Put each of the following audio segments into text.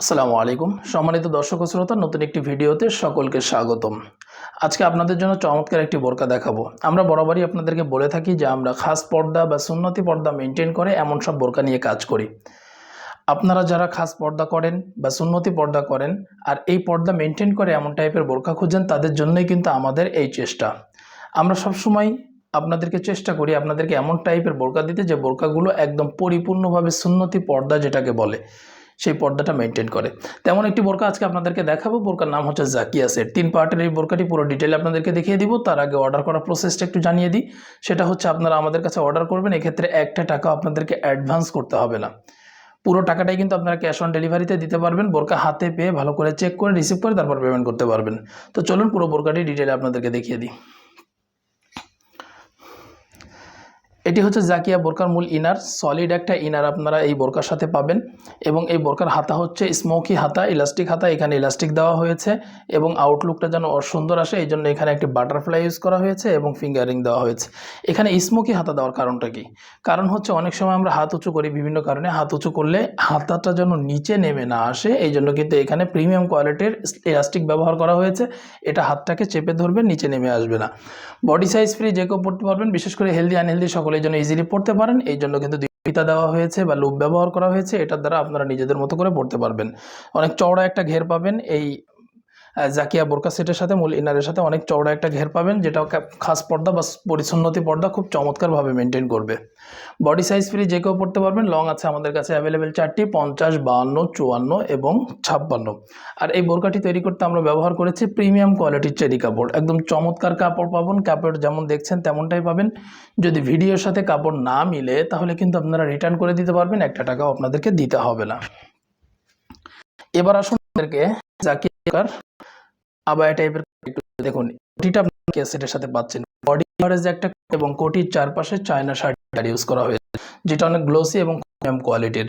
আসসালামু আলাইকুম। সম্মানিত দর্শক শ্রোতা, নতুন একটি ভিডিওতে সকলকে স্বাগতম। আজকে আপনাদের জন্য চমৎকার একটি বোরকা দেখাবো। আমরা বরাবরই আপনাদেরকে বলে থাকি যে আমরা খাস পর্দা বা সুন্নতি পর্দা মেনটেন করে এমন সব বোরকা নিয়ে কাজ করি। আপনারা যারা খাস পর্দা করেন বা সুন্নতি পর্দা করেন, আর এই পর্দা মেনটেন করে এমন টাইপের বোরকা খুঁজেন, তাদের জন্যই কিন্তু আমাদের এই চেষ্টা। আমরা সবসময় আপনাদেরকে চেষ্টা করি আপনাদেরকে এমন টাইপের বোরকা দিতে যে বোরকাগুলো একদম পরিপূর্ণভাবে সুন্নতি পর্দা যেটাকে বলে। সেই পর্দাটা মেনটেন করে। তেমন একটি বোরকা আজকে আপনাদেরকে দেখাবো। বোরকার নাম হচ্ছে জাকিয়া সেট। তিন পার্টের এই বোরকাটি পুরো ডিটেলে আপনাদেরকে দেখিয়ে দিব। তার আগে অর্ডার করার প্রসেসটা একটু জানিয়ে দিই। সেটা হচ্ছে আপনারা আমাদের কাছে অর্ডার করবেন, এক্ষেত্রে একটা টাকা আপনাদেরকে অ্যাডভান্স করতে হবে না। পুরো টাকাটাই কিন্তু আপনারা ক্যাশ অন ডেলিভারিতে দিতে পারবেন। বোরকা হাতে পেয়ে ভালো করে চেক করে রিসিভ করে, তারপর পেমেন্ট করতে পারবেন। তো চলুন পুরো বোরকাটি ডিটেলে আপনাদেরকে দেখিয়ে দিই। এটি হচ্ছে জাকিয়া বোরকার মূল ইনার সলিড একটা ইনার আপনারা এই বোরকার সাথে পাবেন এবং এই বোরকার হাতা হচ্ছে স্মোকি হাতা ইলাস্টিক হাতা, এখানে ইলাস্টিক দেওয়া হয়েছে এবং আউটলুকটা যেন সুন্দর আসে এই জন্য এখানে একটি বাটারফ্লাই ইউজ করা হয়েছে এবং ফিঙ্গারিং দেওয়া হয়েছে। এখানে স্মোকি হাতা দেওয়ার কারণটা কি? কারণ হচ্ছে অনেক সময় আমরা হাত উঁচু করি বিভিন্ন কারণে, হাত উঁচু করলে হাতাটা যেন নিচে নেমে না আসে এই জন্য কিন্তু এখানে প্রিমিয়াম কোয়ালিটির ইলাস্টিক ব্যবহার করা হয়েছে, এটা হাতটাকে চেপে ধরবে, নিচে নেমে আসবে না। বডি সাইজ ফ্রি যে কেউ পড়তে পারবেন, বিশেষ করে হেলদি আনহেলদি সকলের জন্য ইজিলি পড়তে পারেন। এই জন্য কিন্তু পিতা দেওয়া হয়েছে বা লুপ ব্যবহার করা হয়েছে। এটার দ্বারা আপনারা নিজেদের মতো করে পড়তে পারবেন। অনেক চওড়া একটা ঘের পাবেন। এই জাকিয়া বোরকা সেটের সাথে মূল ইনারের সাথে অনেক চওড়া একটা ঘের পাবেন, যেটা খাস পর্দা বা পরিচ্ছন্নতি পর্দা খুব চমৎকারভাবে মেনটেন করবে। বডি সাইজ ফ্রি যে কেউ পড়তে পারবেন লং আছে আমাদের কাছে অ্যাভেলেবেল চারটি, পঞ্চাশ, বাহান্ন, চুয়ান্ন এবং ছাপ্পান্ন। আর এই বোরকাটি তৈরি করতে আমরা ব্যবহার করেছি প্রিমিয়াম কোয়ালিটির চেরি কাপড়। একদম চমৎকার কাপড় পাবেন, কাপড় যেমন দেখছেন তেমনটাই পাবেন। যদি ভিডিওর সাথে কাপড় না মিলে, তাহলে কিন্তু আপনারা রিটার্ন করে দিতে পারবেন, একটা টাকাও আপনাদেরকে দিতে হবে না। এবার আসুন আপনাদেরকে জাকিয়ার আবায়া টাইপের দেখুন, কোটিটা ক্যাসেটের সাথে পাচ্ছেন। বডি একটা এবং কোটির চারপাশে চায়না শার্ট ইউজ করা হয়েছে, যেটা অনেক গ্লোসি এবং কোয়ালিটির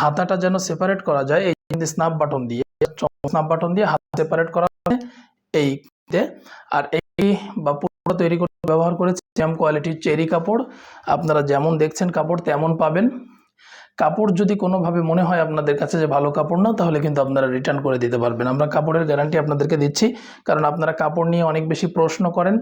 হাতাটা যেন সেপারেট করা যায়, এই স্ন্যাপ বাটন দিয়ে বাটন দিয়ে হাত সেপারেট করা হয় এইতে আর এই বা পুরো তৈরি ব্যবহার করেছে প্রিমিয়াম কোয়ালিটির চেরি কাপড়। আপনারা যেমন দেখছেন কাপড় তেমন পাবেন। কাপড় যদি কোনোভাবে মনে হয় আপনাদের কাছে যে ভালো কাপড় না, তাহলে কিন্তু আপনারা রিটার্ন করে দিতে পারবেন। আমরা কাপড়ের গ্যারান্টি আপনাদেরকে দিচ্ছি, কারণ আপনারা কাপড় নিয়ে অনেক বেশি প্রশ্ন করেন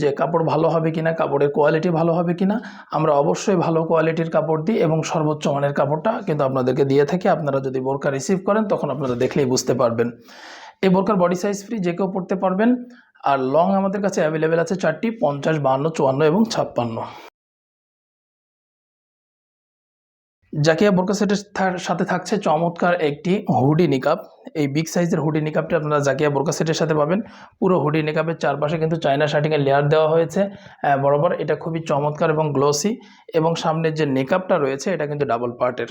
যে কাপড় ভালো হবে কিনা, কাপড়ের কোয়ালিটি ভালো হবে কিনা। আমরা অবশ্যই ভালো কোয়ালিটির কাপড় দিই এবং সর্বোচ্চ মানের কাপড়টা কিন্তু আপনাদেরকে দিয়ে থাকি। আপনারা যদি বোরকা রিসিভ করেন, তখন আপনারা দেখলেই বুঝতে পারবেন। এই বোরকার বডি সাইজ ফ্রি যে কেউ পড়তে পারবেন। আর লং আমাদের কাছে অ্যাভেলেবেল আছে চারটি, পঞ্চাশ, বাহান্ন, চুয়ান্ন এবং ছাপ্পান্ন। জাকিয়া বোরকা সেটের সাথে থাকছে চমৎকার একটি হুডি নিকাপ এই বিগ সাইজের হুডি নিকাপটি আপনারা জাকিয়া বোরকা সেটের সাথে পাবেন। পুরো হুডি নিকাপের চারপাশে কিন্তু চায়না শার্টিংয়ের লেয়ার দেওয়া হয়েছে। বরাবর এটা খুবই চমৎকার এবং গ্লোসি এবং সামনের যে নেকআপটা রয়েছে, এটা কিন্তু ডাবল পার্টের।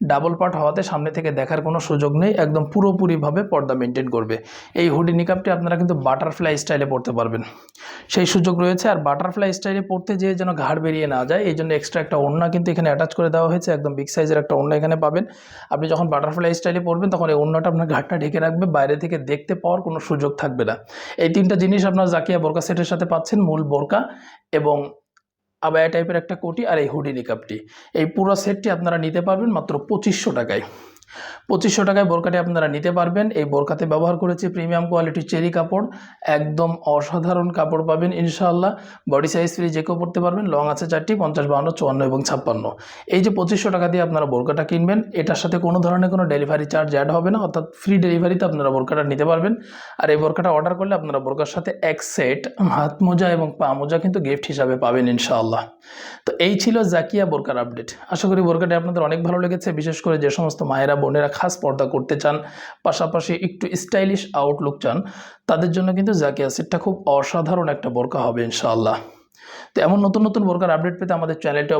ডাবল পার্ট হওয়াতে সামনে থেকে দেখার কোনো সুযোগ নেই, একদম পুরোপুরিভাবে পর্দা মেনটেন করবে। এই হুডি নিকাপটি আপনারা কিন্তু বাটারফ্লাই স্টাইলে পড়তে পারবেন। সেই সুযোগ রয়েছে, আর বাটারফ্লাই স্টাইলে পড়তে যেয়ে যেন ঘাড় বেরিয়ে না যায় এই জন্য এক্সট্রা একটা ওড়না কিন্তু এখানে অ্যাটাচ করে দেওয়া হয়েছে, একদম বিগ সাইজের একটা ওড়না এখানে পাবেন। আপনি যখন বাটারফ্লাই স্টাইলে পড়বেন, তখন এই ওড়নাটা আপনার ঘাটটা ঢেকে রাখবে, বাইরে থেকে দেখতে পাওয়ার কোনো সুযোগ থাকবে না। এই তিনটা জিনিস আপনার জাকিয়া বোরকা সেটের সাথে পাচ্ছেন, মূল বোরকা এবং আবায়া টাইপের একটা কোটি আর এই হুডি নিকাপটি এই পুরো সেটটি আপনারা নিতে পারবেন মাত্র পঁচিশশো টাকায়। পঁচিশশো টাকায় বোরকাটি আপনারা নিতে পারবেন। এই বোরকাতে ব্যবহার করেছি প্রিমিয়াম কোয়ালিটির চেরি কাপড়। একদম অসাধারণ কাপড় পাবেন ইনশাআল্লাহ। বডি সাইজ ফ্রি যে কেউ পড়তে পারবেন। লং আছে চারটি, পঞ্চাশ, বাহান্ন, চুয়ান্ন এবং ছাপ্পান্ন। এই যে পঁচিশশো টাকা দিয়ে আপনারা বোরকাটা কিনবেন, এটার সাথে কোনো ধরনের কোনো ডেলিভারি চার্জ অ্যাড হবে না। অর্থাৎ ফ্রি ডেলিভারিতে আপনারা বোরকাটা নিতে পারবেন। আর এই বোরকাটা অর্ডার করলে আপনারা বোরকার সাথে এক সেট হাত মোজা এবং পা মোজা কিন্তু গিফট হিসাবে পাবেন ইনশাআল্লাহ। তো এই ছিল জাকিয়া বোরকার আপডেট। আশা করি বোরকাটি আপনাদের অনেক ভালো লেগেছে। বিশেষ করে যে সমস্ত মায়েরা বোনেরা খাস পর্দা করতে চান, পাশাপাশি একটু স্টাইলিশ আউটলুক চান, তাদের জন্য কিন্তু জাকিয়া সেটটা খুব অসাধারণ একটা বোরকা হবে ইনশাআল্লাহ। তো এমন নতুন নতুন বোরকার আপডেট পেতে আমাদের চ্যানেলটি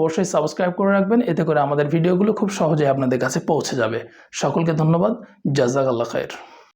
অবশ্যই সাবস্ক্রাইব করে রাখবেন, এতে করে আমাদের ভিডিওগুলো খুব সহজেই আপনাদের কাছে পৌঁছে যাবে। সকলকে ধন্যবাদ জাজাক আল্লাহ খায়ের।